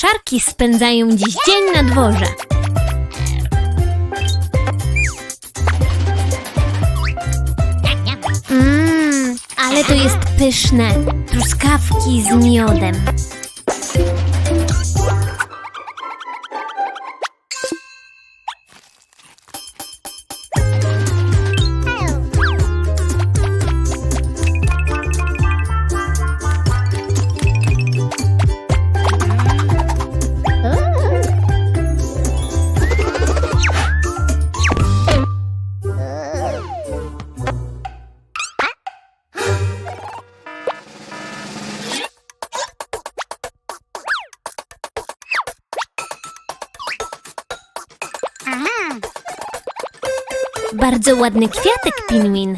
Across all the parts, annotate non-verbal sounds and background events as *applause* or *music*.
Szarki spędzają dziś dzień na dworze. Mmm, ale to jest pyszne. Truskawki z miodem. Bardzo ładny kwiatek, Pinwin.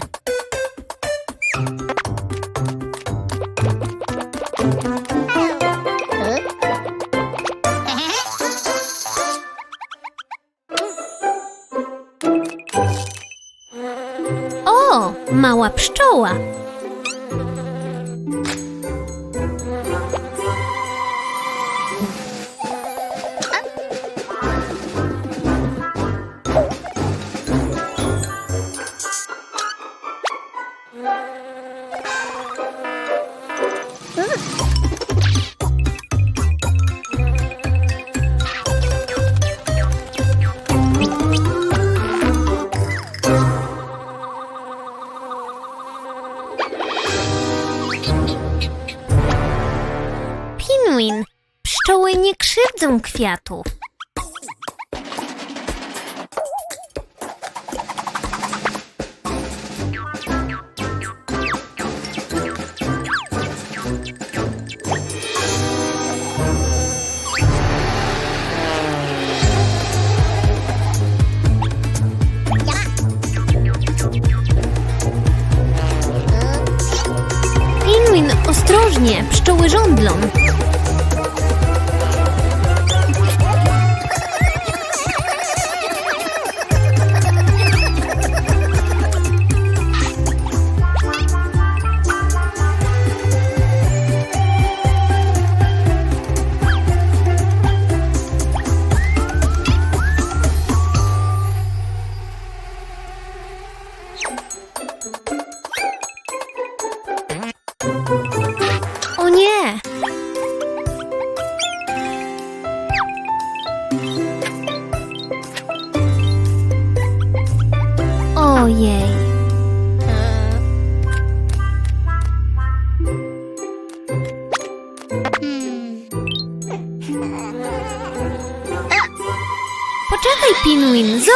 Pinwin, pszczoły nie krzywdzą kwiatów. Ostrożnie, pszczoły żądlą.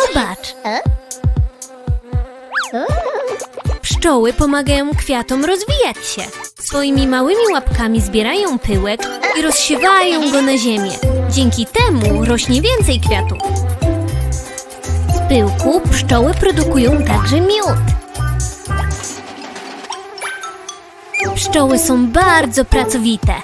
Zobacz! Pszczoły pomagają kwiatom rozwijać się. Swoimi małymi łapkami zbierają pyłek i rozsiewają go na ziemię. Dzięki temu rośnie więcej kwiatów. Z pyłku pszczoły produkują także miód. Pszczoły są bardzo pracowite.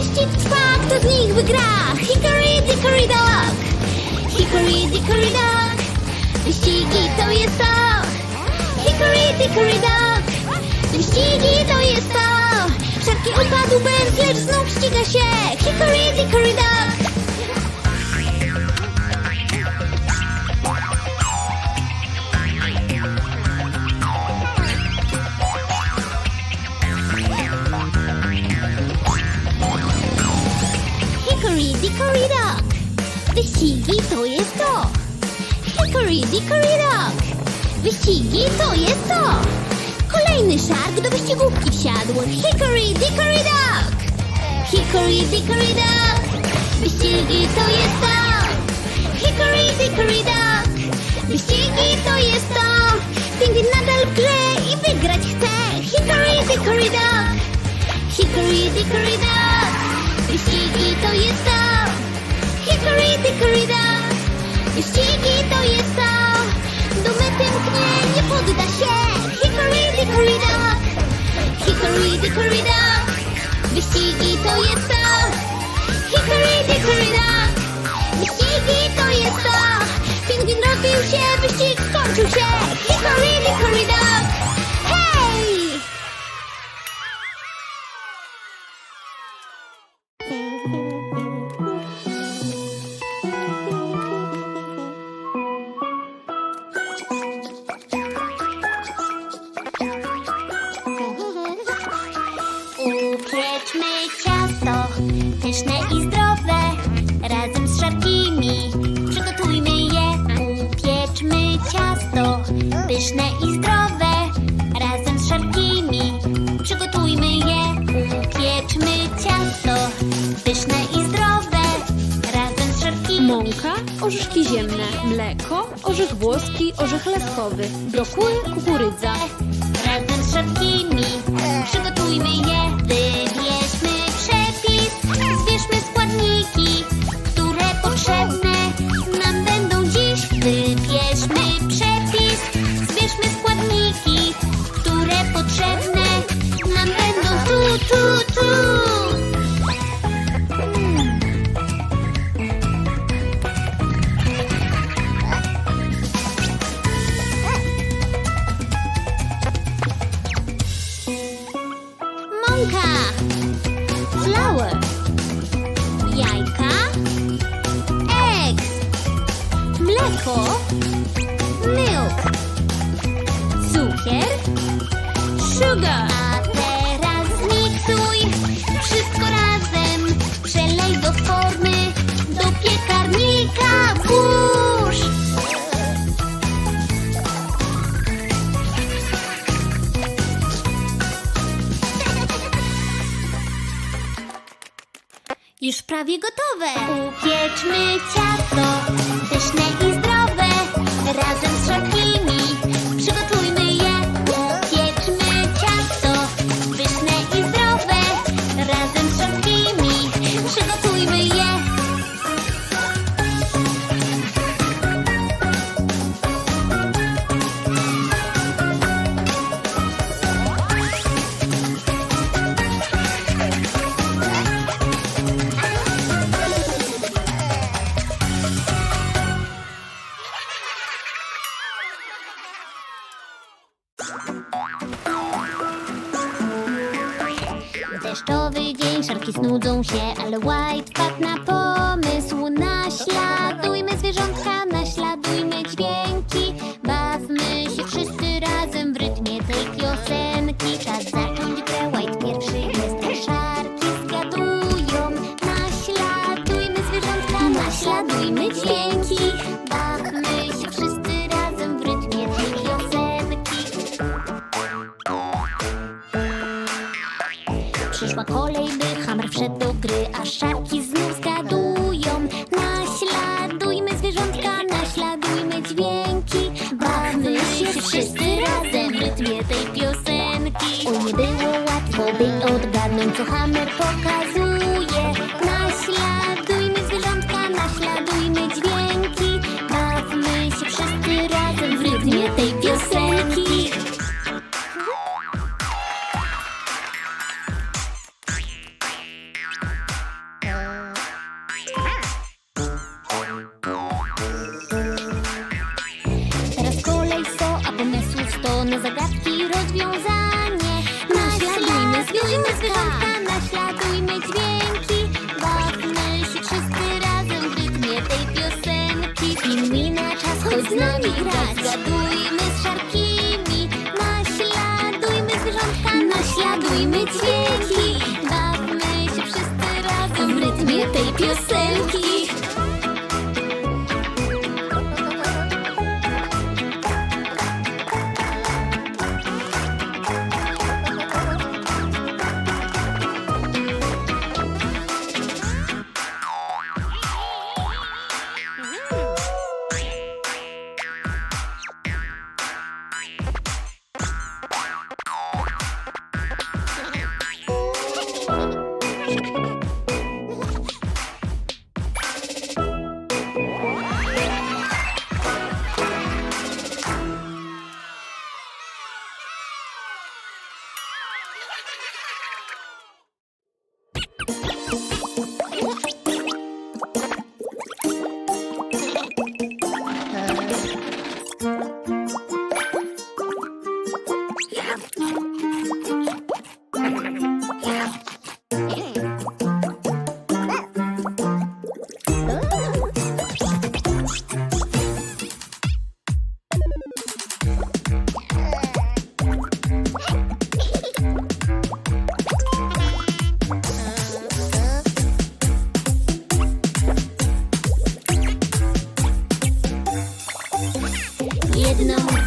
Wyścig trwa, kto z nich wygra Hickory dickory dock Hickory dickory dock Wyścigi to jest to. Hickory dickory dock Wyścigi to jest to. Szarki upadł Ben, lecz znów ściga się. Hickory dickory dock dickory dock Wyścigi to jest to Hickory Dickory Dock. Wyścigi to jest to. Kolejny szark do wyścigówki wsiadł. Hickory Dickory Dock. Hickory Dickory Dock. Wyścigi to jest to. Hickory Dickory Dock. Wyścigi to jest to. Pingwin nadal w i wygrać chce. Hickory Dickory Dock. Hickory Dickory Dock. Wyścigi to jest to. Hickory Dickory Dock. Wyścigi to jest to. Do mety mknie, nie podda się. Hickory Dickory Dock. Hickory Dickory Dock. Wyścigi to jest to. Hickory Dickory Dock. Wyścigi to jest to. Pingwin rozbił się, wyścig skończył się. Hickory Dickory Dock. Pyszne i zdrowe, razem z szarkimi. Przygotujmy je. Upieczmy ciasto, pyszne i zdrowe, razem z szarkimi. Mąka, orzeszki ziemne, mleko, orzech włoski, orzech laskowy, brokuły, kukurydza. Teraz kolej sto, a pomysłów sto na zagadki rozwiązanie. Naśladujmy zwierzątka, naśladujmy dźwięki. Bawmy się wszyscy razem w rytmie tej piosenki. Pingwina czas, chodź z nami grać. Zgadujmy z szarkimi. Naśladujmy zwierzątka, naśladujmy dźwięki. Bawmy się wszyscy razem w rytmie tej piosenki. no. I.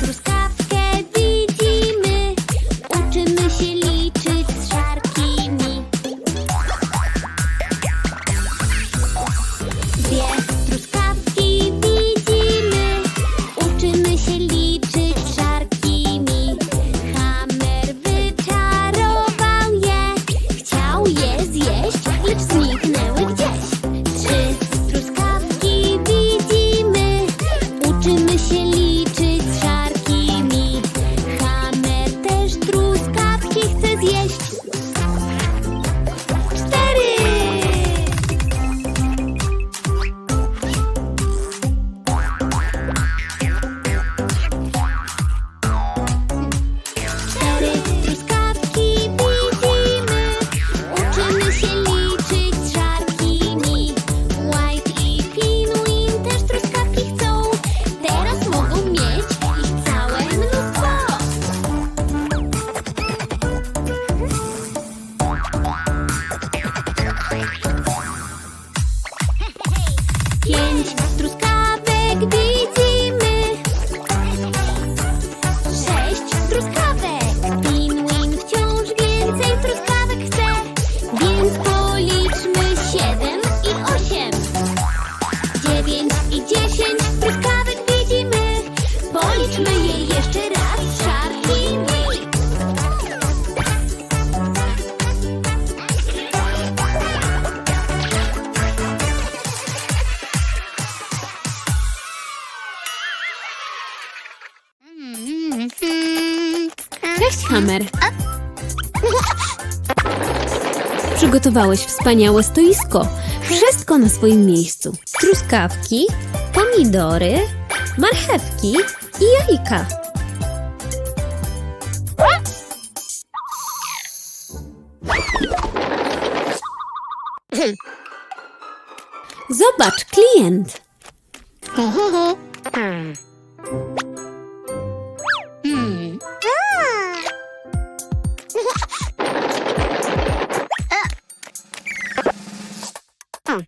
hammer. Przygotowałeś wspaniałe stoisko. Wszystko na swoim miejscu. Truskawki, pomidory, marchewki i jajka. Zobacz, klient. Hmm.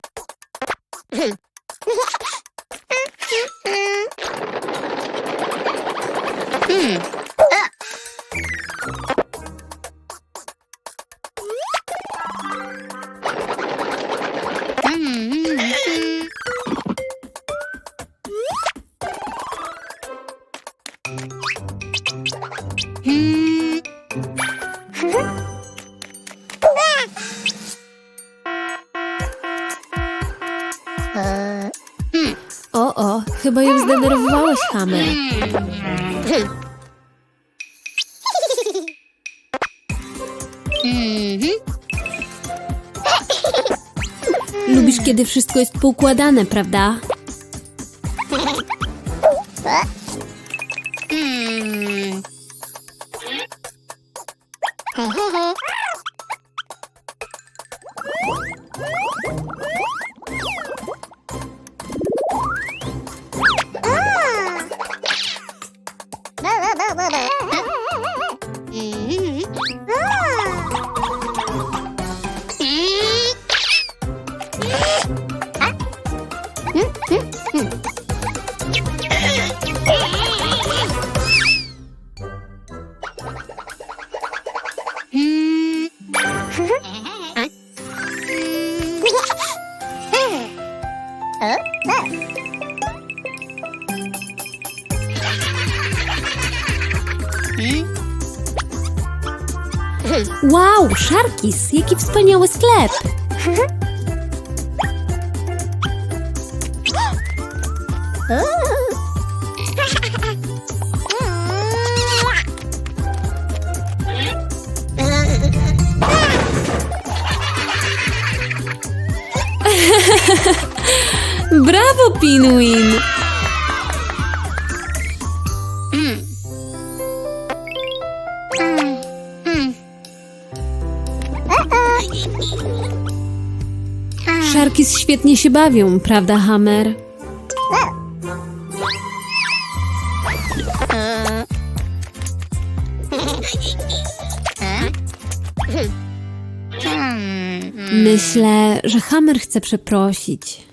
Chyba ją zdenerwowałeś, Hammer. Mhm. Lubisz, kiedy wszystko jest poukładane, prawda? wspaniały sklep! *laughs* Brawo, Pinwin! Świetnie się bawią, prawda, Hammer? Myślę, że Hammer chce przeprosić.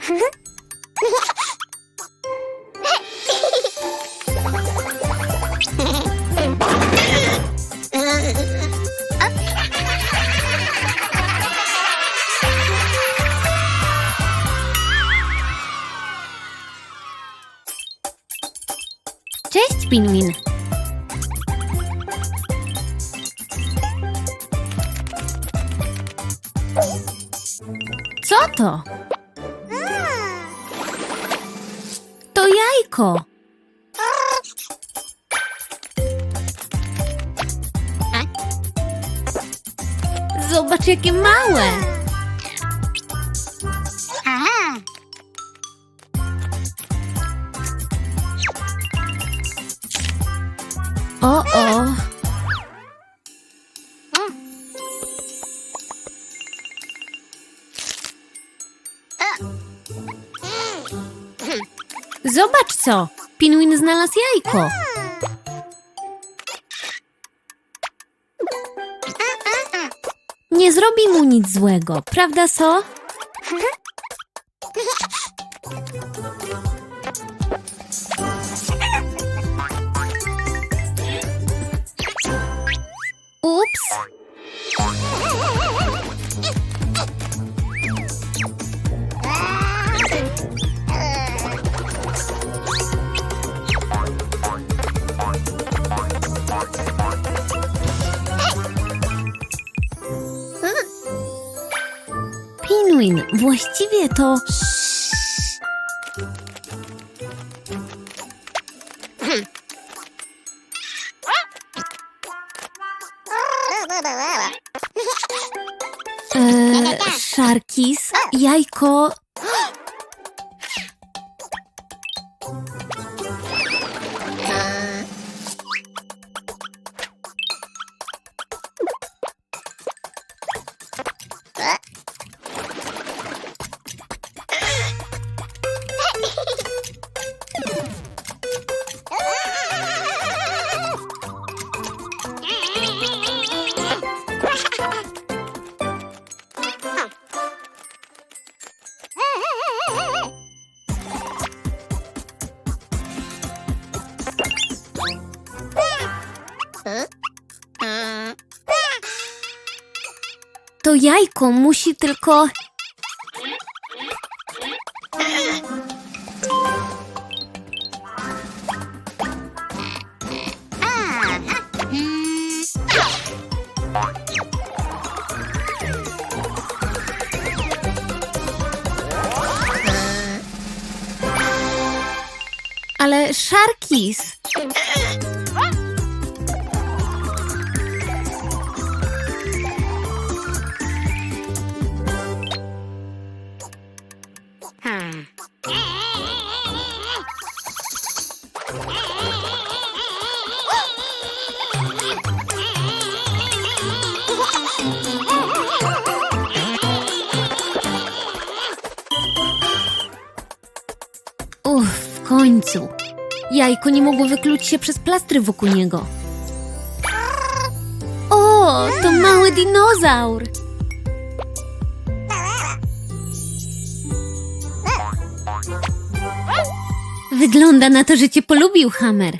Pinwin. Co to? To jajko. Zobacz, jakie małe. Zobacz co! Pinwin znalazł jajko. Nie zrobi mu nic złego, prawda, So? *laughs* właściwie to... Eee, Szarkis, jajko... jajko musi tylko... Ale Szarkis... Jajko nie mogło wykluć się przez plastry wokół niego. O, to mały dinozaur! Wygląda na to, że cię polubił, Hammer.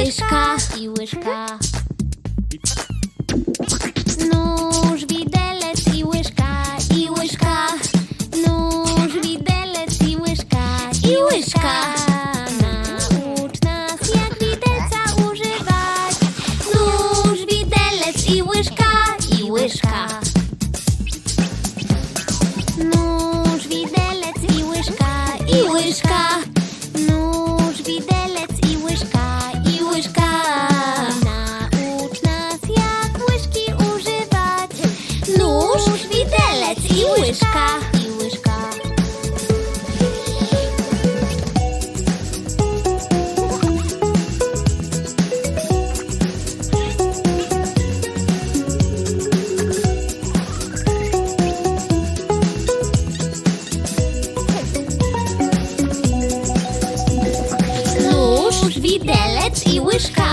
USK. E USK. Малышка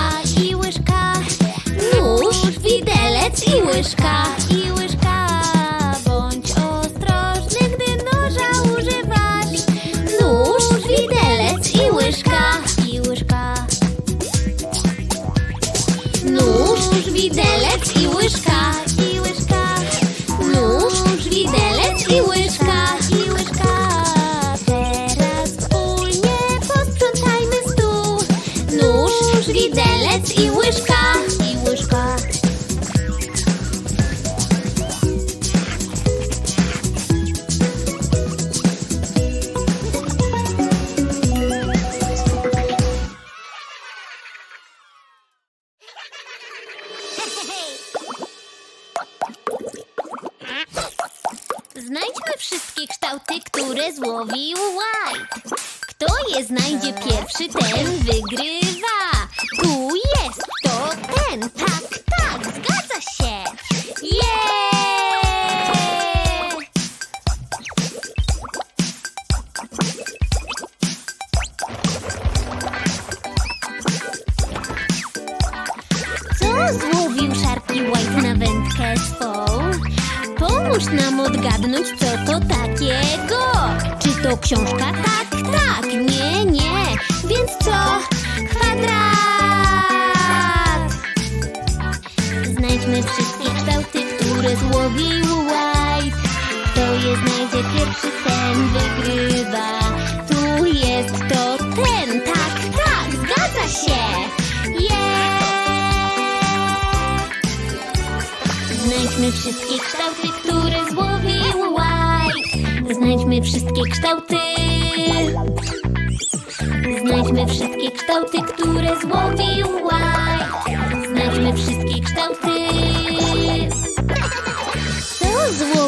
Znajdźmy wszystkie kształty, które złowił White. Kto je znajdzie pierwszy, ten wygrywa. Które złowił White. Kto je znajdzie pierwszy, ten wygrywa. Tu jest to ten, tak, tak, zgadza się. Yeah! Znajdźmy wszystkie kształty, które złowił White. Znajdźmy wszystkie kształty. Znajdźmy wszystkie kształty, które złowił White. Znajdźmy wszystkie kształty.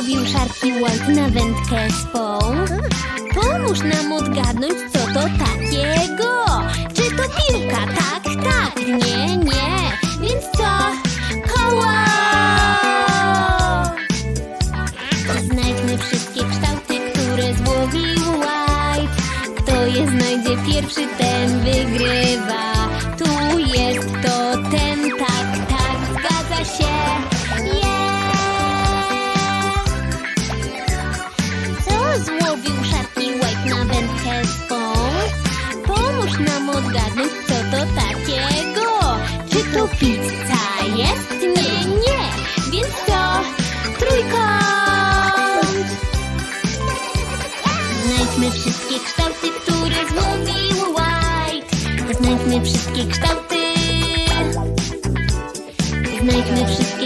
Złowił Sharky na wędkę swą? Pomóż nam odgadnąć, co to takiego. Czy to piłka? Tak, tak, nie, nie. Więc co? Koło! Znajdźmy wszystkie kształty, które złowił White. Kto je znajdzie pierwszy, ten wygrywa. Pizza jest? Nie, nie. Więc to trójkąt. Znajdźmy wszystkie kształty, które złowił White. Znajdźmy wszystkie kształty. Znajdźmy wszystkie